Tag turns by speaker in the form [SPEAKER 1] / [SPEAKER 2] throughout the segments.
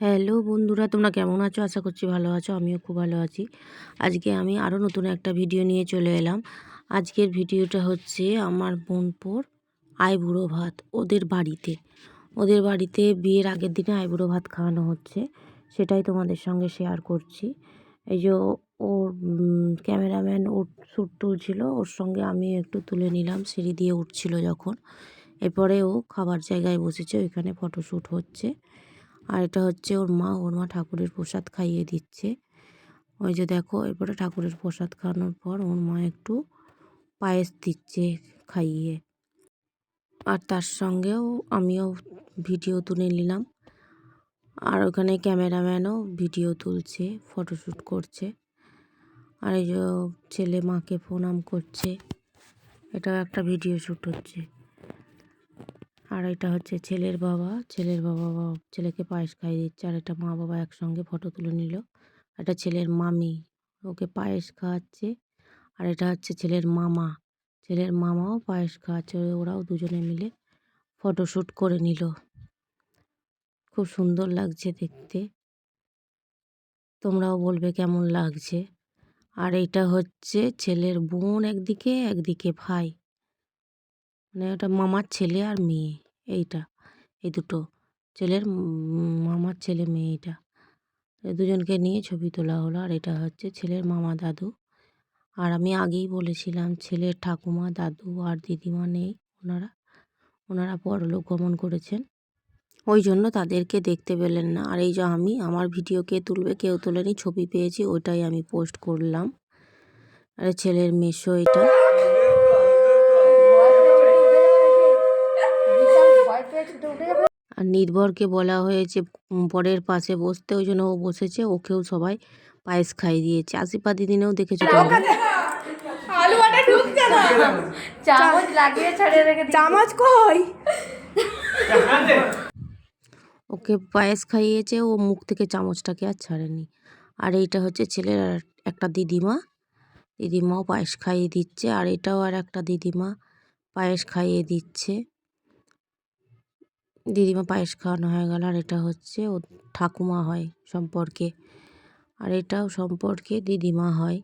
[SPEAKER 1] Hello বন্ধুরা, তোমরা কেমন আছো? আশা করছি ভালো আছো, আমিও খুব ভালো আছি। আজকে আমি আরও নতুন একটা ভিডিও নিয়ে চলে এলাম। আজকের ভিডিওটা হচ্ছে আমার বোনপোর আইবুড়ো ভাত ওদের বাড়িতে। ওদের বাড়িতে বিয়ের আগের দিনে আইবুড়ো ভাত খাওয়ানো হচ্ছে, সেটাই তোমাদের সঙ্গে শেয়ার করছি। এই যে ওর ক্যামেরাম্যান ওর শ্যুট তুলছিল, ওর সঙ্গে আমি একটু তুলে নিলাম, সিঁড়ি দিয়ে উঠছিল যখন। এরপরে ও খাবার জায়গায় বসেছে, ওইখানে ফটোশ্যুট হচ্ছে। আর এটা হচ্ছে ওর মা ওর মা ঠাকুরের প্রসাদ খাইয়ে দিচ্ছে। ওই যে দেখো, এরপরে ঠাকুরের প্রসাদ খাওয়ানোর পর ওর মা একটু পায়েস দিচ্ছে খাইয়ে। আর তার সঙ্গেও আমিও ভিডিও তুলে নিলাম। আর ওখানে ক্যামেরাম্যানও ভিডিও তুলছে, ফটোশ্যুট করছে। আর এই যে ছেলে মাকে প্রণাম করছে। এটাও একটা ভিডিও শ্যুট হচ্ছে। আর এটা হচ্ছে ছেলের বাবা। ছেলের বাবা ছেলেকে পায়েস খাইয়ে দিচ্ছে আর এটা মা বাবা একসঙ্গে ফটো তুলে নিল। এটা ছেলের মামি, ওকে পায়েস খাওয়াচ্ছে। আর এটা হচ্ছে ছেলের মামা। ছেলের মামাও পায়েস খাওয়াচ্ছে, ওরাও দুজনে মিলে ফটোশ্যুট করে নিল। খুব সুন্দর লাগছে দেখতে। তোমরাও বলবে কেমন লাগছে। আর এটা হচ্ছে ছেলের বোন একদিকে একদিকে ভাই। মানে ওটা মামার ছেলে আর মেয়ে। এইটা, এই দুটো। ছেলের মামার ছেলে মেয়ে এটা। দুজনকে নিয়ে ছবি তোলা হলো, আর এটা হচ্ছে ছেলের মামা দাদু। আর আমি আগেই বলেছিলাম, ছেলের ঠাকুমা, দাদু আর দিদিমা নেই, ওনারা ওনারা পরলোক গমন করেছেন। ওই জন্য তাদেরকে দেখতে পেলেন না। আর এই যে আমি, আমার ভিডিও কে তুলবে, কেউ তোলেনি, ছবি পেয়েছি ওটাই আমি পোস্ট করলাম। আর ছেলের মেশো এটা। নির্ভরকে বলা হয়েছে বরের পাশে বসতে। ওই জন্য ও বসেছে ওকেও সবাই পায়েস খাইয়ে দিয়েছে। আশিপা দিদিনেও দেখেছ তোমরা।
[SPEAKER 2] আলু ঢুকছে না।
[SPEAKER 3] চামচ লাগিয়ে ছাড়িয়ে রেখে
[SPEAKER 2] চামচ কই?
[SPEAKER 1] ওকে পায়েস খাইয়েছে ও মুখ থেকে চামচটাকে আর ছাড়েনি। আর এইটা হচ্ছে ছেলের একটা দিদিমা। দিদিমাও পায়েস খাইয়ে দিচ্ছে আর এটাও আর একটা দিদিমা পায়েস খাইয়ে দিচ্ছে। দিদিমা পায়েস খাওয়ানো হয়ে গেল আর এটা হচ্ছে ও ঠাকুমা হয় সম্পর্কে। আর এটাও সম্পর্কে দিদিমা হয়।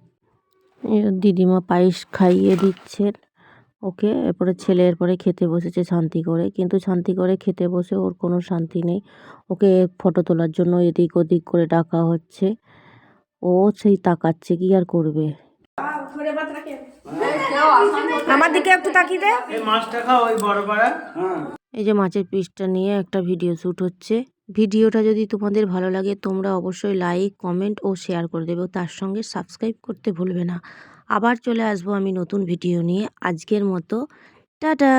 [SPEAKER 1] দিদিমা পায়েস খাইয়ে দিচ্ছেন ওকে। এরপরে ছেলে এরপরে খেতে বসেছে শান্তি করে। কিন্তু শান্তি করে খেতে বসে ওর কোনো শান্তি নেই। ওকে ফটো তোলার জন্য এদিক ওদিক করে ডাকা হচ্ছে। ও সেই তাকাচ্ছে কি আর করবে?
[SPEAKER 2] আমার দিকে একটু তাকিয়ে দে।
[SPEAKER 4] মাছটা খাও ওই বড় পাড়া
[SPEAKER 1] এই যে মাছের পিসটা নিয়ে একটা ভিডিও শ্যুট হচ্ছে। ভিডিওটা যদি তোমাদের ভালো লাগে, তোমরা অবশ্যই লাইক কমেন্ট ও শেয়ার করে দেবে। তার সঙ্গে সাবস্ক্রাইব করতে ভুলবে না। আবার চলে আসব আমি নতুন ভিডিও নিয়ে। আজকের মতো, টাটা!